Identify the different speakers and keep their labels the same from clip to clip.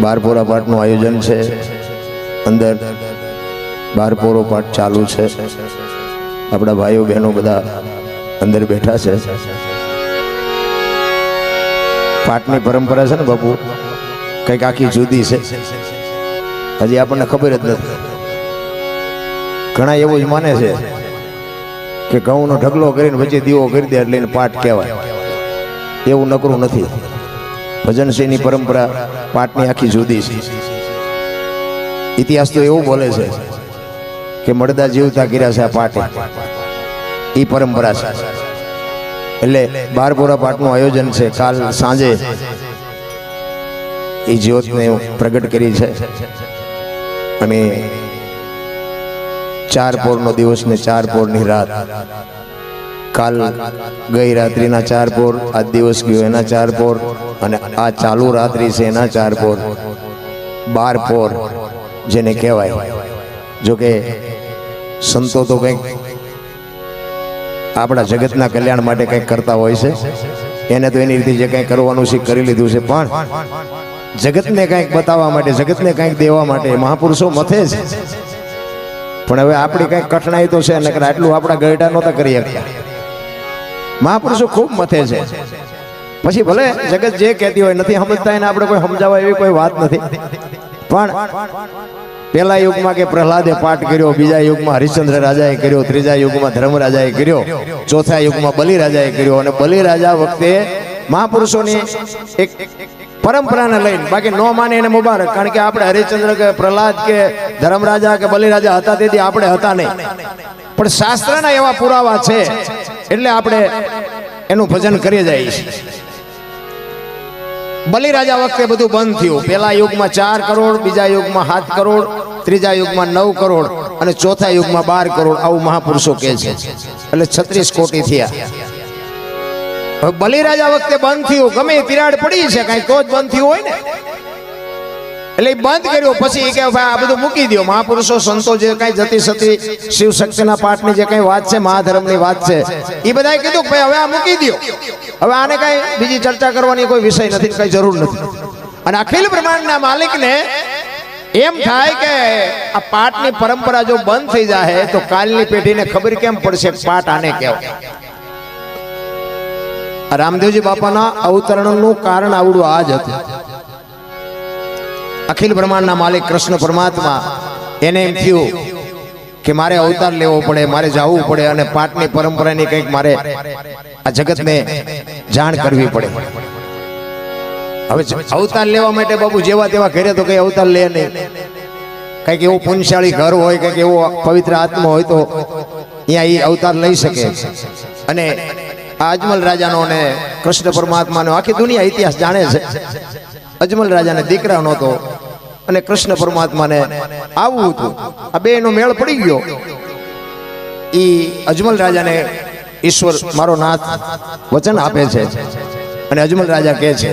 Speaker 1: બારપોરા પાઠનું આયોજન છે. અંદર બારપોરો પાઠ ચાલુ છે. આપણા ભાઈઓ બહેનો બધા અંદર બેઠા છે. પાઠની પરંપરા છે ને બાપુ? કંઈક આખી જુદી છે. હજી આપણને ખબર જ નથી. ઘણા એવું જ માને છે કે ઘઉંનો ઢગલો કરીને પછી દીવો કરી દે એટલે પાઠ કહેવાય. એવું નકરું નથી. ભજનસિંહની પરંપરા પાટની આખી જુદી છે. ઇતિહાસ તો એવું બોલે છે કે મળદા જીવતા કર્યા છે આ પાટે એ પરંપરા છે. એટલે બારપોરા પાઠનું આયોજન છે. કાલ સાંજે એ જ્યોતને પ્રગટ કરી છે. અને ચાર પોરનો દિવસ ને ચાર પોરની રાત કાલ ગઈ રાત્રિના ચાર પોર આ દિવસ ગયો એના ચાર પોર, અને આ ચાલુ રાત્રિ છે એના ચાર પોર. બાર પોર, જેને કહેવાય. જોકે સંતો તો કંઈક આપણા જગતના કલ્યાણ માટે કંઈક કરતા હોય છે. એને તો એની રીતે જે કંઈ કરવાનું છે કરી લીધું છે. પણ જગતને કંઈક બતાવવા માટે, જગતને કંઈક દેવા માટે મહાપુરુષો મથે છે. પણ હવે આપણી કંઈક કઠણાઈ તો છે, નકર આટલું આપણા ગરડા નહોતા કરી શકતા મહાપુરુષો ખૂબ મથે છે. પછી ભલે જગત જે કહેતી હોય, નથી સમજતા એને આપણે કોઈ સમજાવવા એવી કોઈ વાત નથી. પણ પહેલા યુગમાં કે પ્રહલાદે પાઠ કર્યો, બીજા યુગમાં હરિશ્ચંદ્ર રાજાએ કર્યો, ત્રીજા યુગમાં ધર્મરાજાએ કર્યો, ચોથા યુગમાં બલિરાજાએ કર્યો અને બલિરાજા વખતે મહાપુરુષોની એક પરંપરાને લઈને, બાકી ન માને એને મુબારક, કારણ કે આપણે હરિશ્ચંદ્ર કે પ્રહલાદ કે ધર્મરાજા કે બલિરાજા હતા તેથી આપણે હતા નહીં. પણ શાસ્ત્રના એવા પુરાવા છે એટલે આપણે એનું ભજન કરી જાય છે બલિરાજા વખતે બધું બંધ થયું. પહેલા યુગમાં ચાર કરોડ, બીજા યુગમાં સાત કરોડ, ત્રીજા યુગમાં નવ કરોડ અને ચોથા યુગમાં બાર કરોડ. આવું મહાપુરુષો કહે છે. એટલે છત્રીસ કોટી થયા. બલિરાજા વખતે બંધ થયું. ગમે તિરાડ પડી છે, કાંઈ તો જ બંધ થયું હોય ને. એટલે બંધ કર્યો પછી કે ભાઈ આ બધું મૂકી દો મહાપુરુષો સંતો જે કઈ જતી સતી શિવ શક્તિના પાઠની જે કઈ વાત છે મહાધર્મની વાત છે એ બધાએ કીધું કે ભાઈ હવે આ મૂકી દો હવે આને કઈ બીજી ચર્ચા કરવાની કોઈ વિષય નથી કઈ જરૂર નથી. અને અખિલ બ્રહ્માંડના માલિકને એમ થાય કે આ પાઠની પરંપરા જો બંધ થઈ જાય તો કાલની પેઢીને ખબર કેમ પડશે પાઠ આને કહેવાય રામદેવજી બાપાના અવતરણનું કારણ આવડું આ જ હતું. અખિલ બ્રહ્માંડના માલિક કૃષ્ણ પરમાત્મા. એને એમ થયું કે મારે અવતાર લેવો પડે, મારે જવું પડે અને પાઠની પરંપરાની કંઈક મારે આ જગતને જાણ કરવી પડે. હવે અવતાર લેવા માટે બાબુ જેવા તેવા ઘરે તો કઈ અવતાર લે નહીં. કંઈક એવું પુણ્યશાળી ઘર હોય, કંઈક એવો પવિત્ર આત્મા હોય તો અહીંયા એ અવતાર લઈ શકે. અને આ અજમલ રાજાનો અને કૃષ્ણ પરમાત્માનો આખી દુનિયા ઇતિહાસ જાણે છે. અજમલ રાજાને દીકરા નહોતો અને કૃષ્ણ પરમાત્માને આવવું હતું. આ બે નો મેળ પડી ગયો. એ અજમલ રાજાને ઈશ્વર, મારો નાથ વચન આપે છે. અને અજમલ રાજા કહે છે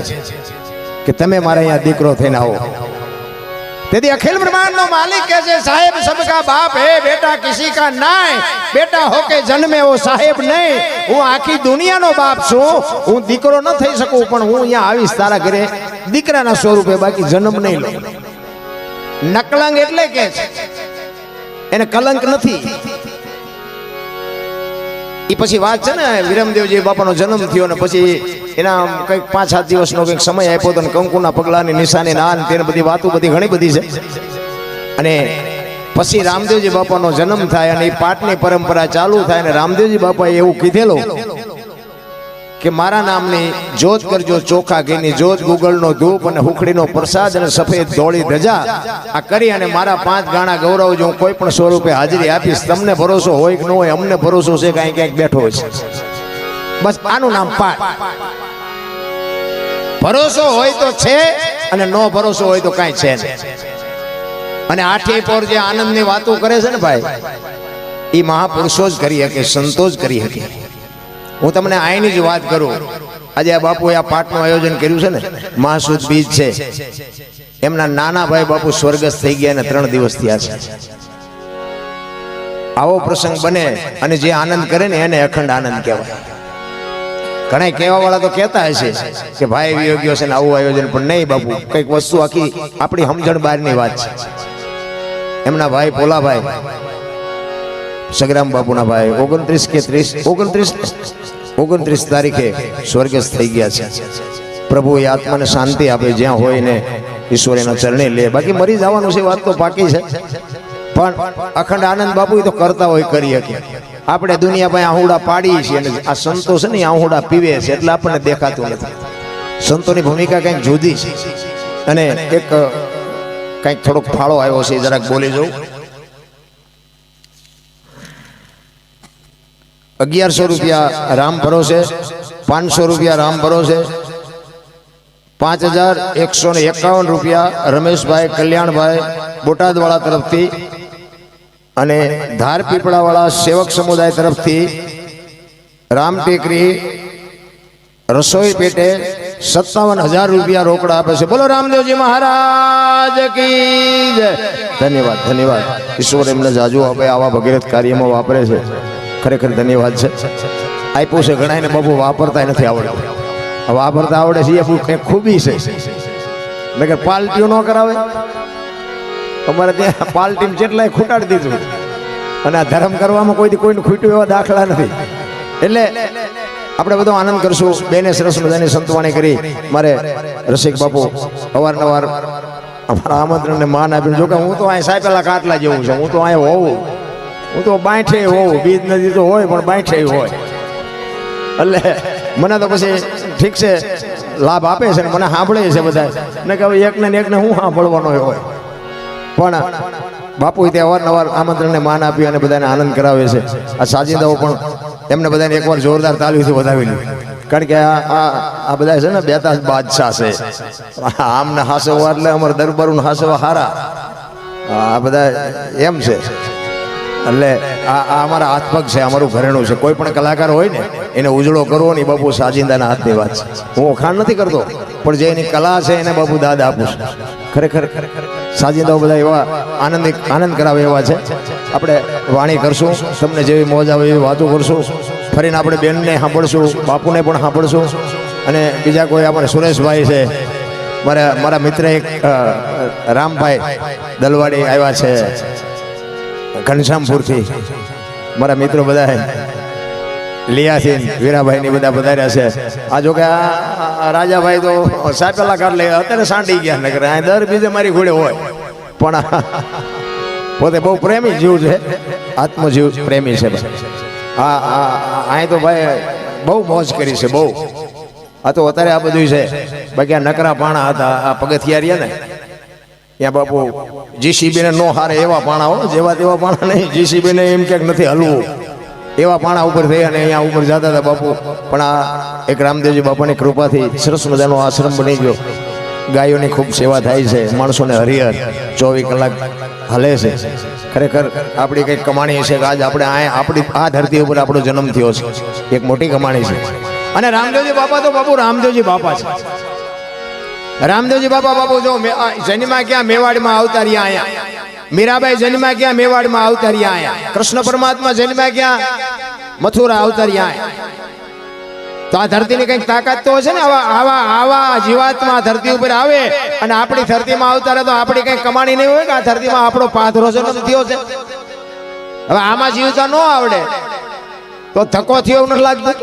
Speaker 1: કે, તમે મારા અહીંયા દીકરો થઈને આવો. તેથી અખિલ બ્રહ્માંડ નો માલિક કહે છે, સાહેબ, સબકા બાપ હે, બેટા કિસી કા નાય, બેટા હોકે જન્મે ઓ સાહેબ નહીં. હું આખી દુનિયાનો બાપ છું, હું દીકરો ન થઈ શકું, પણ હું અહીંયા આવીશ તારા ઘરે. દીકરાના સ્વરૂપે બાકી જન્મ નહીં લઉં. નકલંગ એટલે કે એને કલંક નથી. એ પછી વાત છે ને, વિરમદેવજી બાપાનો જન્મ થયો ને પછી એના કંઈક પાંચ, સાત દિવસનો કંઈક સમય આપ્યો હતો કંકુના પગલાની નિશાની ના તેને બધી વાતો બધી ઘણી બધી છે. અને પછી રામદેવજી બાપાનો જન્મ થાય અને એ પાઠની પરંપરા ચાલુ થાય અને રામદેવજી બાપાએ એવું કીધેલું કે મારા નામની જોત કરજો, ચોખા ઘીની જોત, ગુગળનો ધૂપ અને હુખડીનો પ્રસાદ અને સફેદ ધોળી ધજા. આ કરી અને મારા પાંચ ગાણા ગૌરવ જો હું કોઈ પણ સ્વરૂપે હાજરી આપીશ. તમને ભરોસો હોય કે ન હોય, અમને ભરોસો છે કાંઈ ક્યાંક બેઠો છે. બસ આનું નામ પાઠ ભરોસો હોય તો છે અને નો ભરોસો હોય તો કાંઈ છે અને આઠે પોર જે આનંદની વાતો કરે છે ને ભાઈ એ મહાપુરુષો જ કરી શકે, સંતો જ કરી શકે. હું તમને આઈની જ વાત કરું. આજે આ બાપુએ આ પાઠનું આયોજન કર્યું છે ને, મહાસુદ બીજ છે. એમના નાના ભાઈ બાપુ સ્વર્ગસ્થ થઈ ગયા અને ત્રણ દિવસ થયા છે. આવો પ્રસંગ બને અને જે આનંદ કરે ને એને અખંડ આનંદ કહેવાય. ઘણા કહેવા વાળા તો કહેતા હશે કે ભાઈ વિયોગ્યો છે ને આવું આયોજન, પણ નહીં બાપુ, કંઈક વસ્તુ આખી આપણી સમજણ બહારની વાત છે. એમના ભાઈ, પોલાભાઈ સગરામ બાપુના ભાઈ ઓગણત્રીસ કે ત્રીસ, ઓગણત્રીસ ઓગણત્રીસ તારીખે સ્વર્ગસ્થ થઈ ગયા છે. પ્રભુ એ આત્માને શાંતિ આપે, જ્યાં હોય ને ઈશ્વર એના ચરણે લે. બાકી મરી જવાનું છે વાત તો પાકી છે. પણ અખંડ આનંદ બાપુ તો કરતા હોય, કરી શકે. આપણે દુનિયા ભાઈ આહુડા પાડીએ છીએ અને આ સંતો છે ને આહુડા પીવે છે, એટલે આપણને દેખાતું નથી. સંતોની ભૂમિકા કંઈક જુદી છે. અને એક કંઈક થોડોક ફાળો આવ્યો છે, જરાક બોલી જવું અગિયારસો રૂપિયા રામ ભરોસે, પાંચસો રૂપિયા રામ ભરોસે, પાંચ હજાર એકસો ને એકાવન રૂપિયા રમેશભાઈ કલ્યાણભાઈ બોટાદવાળા તરફથી અને ધાર પીપળાવાળા સેવક સમુદાય તરફથી રામ ટેકરી રસોઈ પેટે સત્તાવન હજાર રૂપિયા રોકડા આપે છે. બોલો રામદેવજી મહારાજ કી ધન્યવાદ ધન્યવાદ. ઈશ્વર એમને જાજુ આપે આવા ભગીરથ કાર્યમાં વાપરે છે. ખરેખર ધન્યવાદ છે. આપ્યું છે ઘણાને બાબુ વાપરતા નથી આવડતું. વાપરતા આવડે છે, એ કંઈક ખૂબી છે. કે પાલટીઓ ન કરાવે. અમારે ત્યાં પાલટી જેટલાય ખૂટાડી દીધું. અને આ ધર્મ કરવામાં કોઈ કોઈને ખૂટ્યું એવા દાખલા નથી. એટલે આપણે બધો આનંદ કરશું. બેને સરસ મજાની સંતવાણી કરી. મારે રસિક બાપુ અવારનવાર અમારા આમંત્રણને માન આપ્યું જો કે હું તો અહીં પેલા કાટલા જેવું છું. હું તો અહીં હોઉં. હું તો બાંઠે હોઉં, બીજ નદી તો હોય પણ બાંઠે હોય. એટલે મને તો પછી ઠીક છે, લાભ આપે છે ને મને સાંભળે છે બધા ને કે હવે એકને એકને હું સાંભળવાનો હોય. પણ બાપુ તે અવારનવાર આમંત્રણને માન આપ્યું અને બધાને આનંદ કરાવે છે. આ સાજિંદાઓ પણ એમને બધાને એકવાર જોરદાર તાલીથી વધાવેલી કારણ કે આ આ બધા છે ને બેતાજ બાદશાહ છે. આમને હાસવવા એટલે અમારા દરબારું હાસવા હારા. આ બધા એમ છે. એટલે આ આ અમારા હાથપગ છે, અમારું ઘરેણું છે. કોઈ પણ કલાકાર હોય ને, એને ઉજળો કરવો ને એ બાપુ સાજિંદાના હાથની વાત છે. હું વખાણ નથી કરતો, પણ જે એની કલા છે, એને બાપુ દાદ આપું છું. ખરેખર સાજિંદાઓ બધા એવા આનંદ આનંદ કરાવે એવા છે. આપણે વાણી કરશું, તમને જેવી મોજ આવે એવી વાતો કરશું. ફરીને આપણે બેનને સાંભળશું, બાપુને પણ સાંભળશું. અને બીજા કોઈ આપણે સુરેશભાઈ છે, મારા મારા મિત્ર એક રામભાઈ દલવાડી આવ્યા છે. ઘનશ્યામપુરથી. મારા મિત્રો બધા લિયાસીન વીરાભાઈ ની બધા પધાર્યા છે. આ જો કે આ રાજાભાઈ તો સાપેલા કાઢ લે અત્યારે સાંડી ગયા નગર આ દર બીજે મારી ઘોડે હોય. પણ પોતે બહુ પ્રેમી જીવ છે. આત્મજીવ પ્રેમી છે. હા હા અહીં તો ભાઈ બહુ મોજ કરી છે, બહુ. આ તો અત્યારે આ બધું છે. બાકી આ નકરા પાણા હતા, આ પગથિયા રહ્યા ને ત્યાં બાપુ જીસીબી ને હારે એવા પાણા હો, જેવા તેવા પાણા નહીં. જીસીબી ને એમ ક્યાંક નથી હલવું. એવા પાણા ઉપર થઈ અને અહીંયા ઉપર જતા હતા બાપુ. પણ આ એક રામદેવજી બાપાની કૃપાથી સરસ મજાનો આશ્રમ બની ગયો. ગાયોની ખૂબ સેવા થાય છે. માણસોને હરિહર ચોવીસ કલાક હલે છે. ખરેખર આપણી કંઈક કમાણી છે કે આજ આપણે આ આપણી આ ધરતી ઉપર આપણો જન્મ થયો છે. એક મોટી કમાણી છે. અને રામદેવજી બાપા તો બાપુ રામદેવજી બાપા છે. રામદેવજી બાપા બાપુ જો જન્મા ક્યાં મેવાડમાં આવતા રહ્યા અહીંયા મીરાબાઈ જન્મા ક્યાં મેવાડમાં આવતા રહ્યા અહીંયા કૃષ્ણ પરમાત્મા જન્મા ક્યાં મથુરા આવતા રહ્યા તો આ ધરતીની કંઈક તાકાત તો હશે ને? આવા આવા આવા જીવાત્મા ધરતી ઉપર આવે અને આપણી ધરતીમાં આવતા રહે તો આપણી કંઈક કમાણી નહીં હોય કે આ ધરતીમાં આપણો પાથરો છે થયો છે? હવે આમાં જીવતા ન આવડે. તો ધક્કો થયો એવું નથી લાગતું?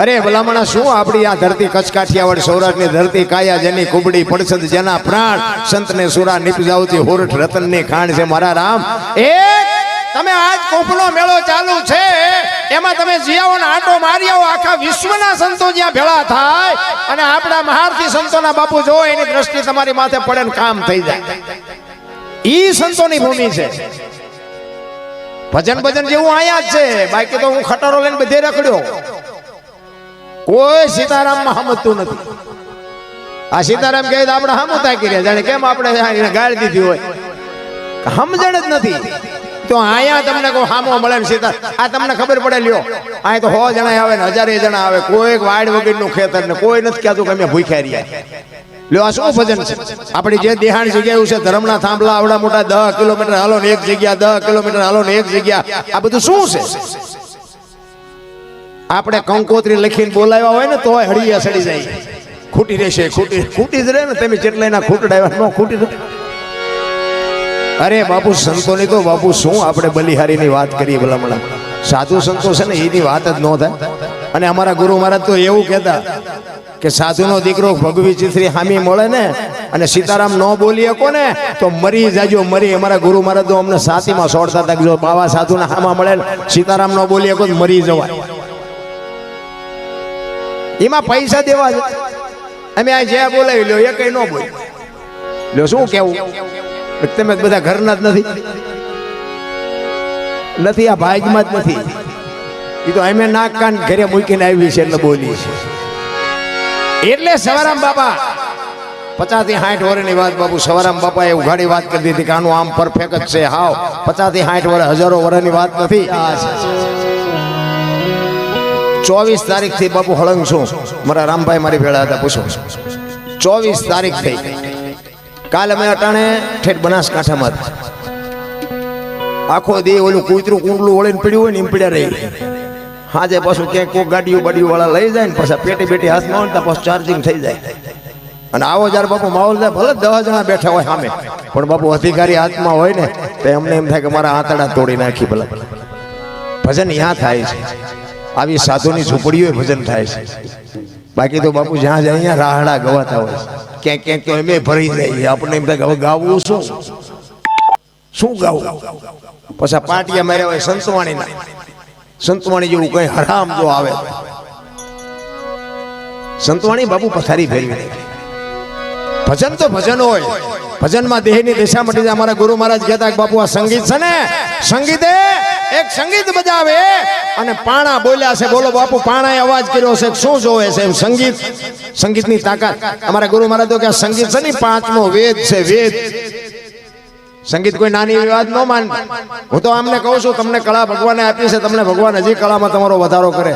Speaker 1: અરે, ભલામણા, શું આપણી આ ધરતી કચ્છ સૌરાષ્ટ્રની ધરતી કાયા જેની કુબડી પડસદ જેના પ્રાણ સંતને સુરા નિપજાવતી હોરઠ રતનની ખાણ છે? મારા રામ એ તમે આજ કોપનો મેળો ચાલુ છે. એમાં તમે જીયાઓ ને આંટો મારી આવો આખા વિશ્વના સંતો જ્યાં ભેળા થાય અને આપણા મહારથી સંતોના બાપુ જો એની દ્રષ્ટિ તમારી માથે પડે ને કામ થઈ જાય. ઈ સંતોની ભૂમિ છે. ભજન ભજન જેવું અહીંયા જ છે. બાકી તો હું ખટારો લઈને બધે રખડ્યો. કોઈ સીતારામમાં સમજતું નથી. આ સીતારામ કહે આપણે હમ તાકી રહ્યા જાણે કેમ આપણે ગાળ દીધી હોય? સમજણ જ નથી. તો આયા તમને કોઈ હામો મળે ને સીતા આ તમને ખબર પડે લ્યો. અહીંયા તો સો જણા આવે ને, હજારે જણા આવે. કોઈ વાડ વગરનું ખેતર ને કોઈ નથી કહેતું કે અમે ભૂખ્યા રહ્યા. લ્યો, આ શું ભજન છે? આપણી જે દેહાણ જગ્યા છે ધર્મના થાંભલા, આવડા મોટા દહ કિલોમીટર હાલો ને એક જગ્યા, દહ કિલોમીટર હાલો ને એક જગ્યા. આ બધું શું છે? આપણે કંકોત્રી લખીને બોલાવ્યા હોય ને તોય હળિયા સડી જાય. ખૂટી રહેશે, ખૂટી ખૂટી જ રહે ને તમે જેટલા એના ખૂટડાવ્યા ન ખૂટી અરે બાપુ સંતોની તો બાપુ, શું આપણે બલિહારીની વાત કરીએ ભલામણા? સાધુ સંતો છે ને, એની વાત જ ન થાય. અને અમારા ગુરુ મહારાજ તો એવું કહેતા કે સાધુનો દીકરો ભગવી ચિત્રી હામી મળે ને અને સીતારામ ન બોલી શકો ને તો મરી જાજો, મરી. અમારા ગુરુ મહારાજ તો અમને સાતીમાં સોડતા હતા જો બાવા સાધુના હામાં મળે ને, સીતારામ ન બોલી શકો તો મરી જવાય. એમાં પૈસા દેવા અમે આ જ્યાં બોલાવી લો એ કઈ ન બોલ. લો શું કેવું? તમે બધા ઘરના જ નથી? નથી, આ ભાગમાં જ નથી. એ તો અમે નાક કાન ઘરે મૂકીને આવી છે એટલે બોલી છે એટલે સવારામ બાપા પચાસથી સાઠ વર્ષની વાત બાપુ, સવારામ બાપા એ ઉઘાડી વાત કરી દીધી કે આનું આમ પરફેક્ટ જ છે. હાવ પચાસથી સાઠ વર્ષ હજારો વર્ષની વાત નથી. ચોવીસ તારીખથી બાપુ હળંગ છું. મારા રામભાઈ મારી ભેળા હતા, પૂછો. ચોવીસ તારીખ થઈ કાલ અમે અટાણે ઠેઠ બનાસકાંઠામાં. આખો દે ઓલું કૂતરું કુંડલું વળીને પડ્યું હોય ને એમ પીડ્યા રહી. હાજે પાછું ક્યાંક કોક ગાડીઓ બાડીઓ વાળા લઈ જાય ને પાછા પેટી પેટી હાથમાં હોય ને પાછું ચાર્જિંગ થઈ જાય. અને આવો જ્યારે બાપુ માહોલ થાય, ભલે દસ જણા બેઠા હોય સામે, પણ બાપુ અધિકારી હાથમાં હોય ને, તો એમને એમ થાય કે મારા આંતડા તોડી નાખી ભલે. ભજન ત્યાં થાય છે. આવી સાધુની ઝૂંપડીઓ ભજન થાય છે. બાકી તો બાપુ જ્યાં જાય અહીંયા રાહડા ગવાતા હોય ક્યાંક ક્યાંક તો એમે ભરી જાય આપણે એમ થાય હવે ગાવું શું? શું ગાવું? પછી પાટિયા માર્યા હોય સંતવાણીના. સંતવાણી જેવું કઈ હરામ જો આવે. સંતવાણી બાપુ પથારી ફેરવી ભજન તો ભજન હોય. ભજનમાં દેહની દિશા મટી જાય અમારા ગુરુ મહારાજ કહેતા કે બાપુ આ સંગીત છે ને? સંગીતે એક સંગીત બજાવે અને પાણા બોલ્યા છે, બોલો બાપુ, પાણાએ અવાજ કર્યો છે, શું જોવે છે એમ સંગીત? સંગીતની તાકાત. અમારા ગુરુ મહારાજ કે સંગીત છે ને પાંચમો વેદ છે, વેદ. સંગીત કોઈ નાની એવી વાત ન માન હું તો આમને કહું છું, તમને કળા ભગવાને આપી છે, તમને ભગવાન હજી કળામાં તમારો વધારો કરે.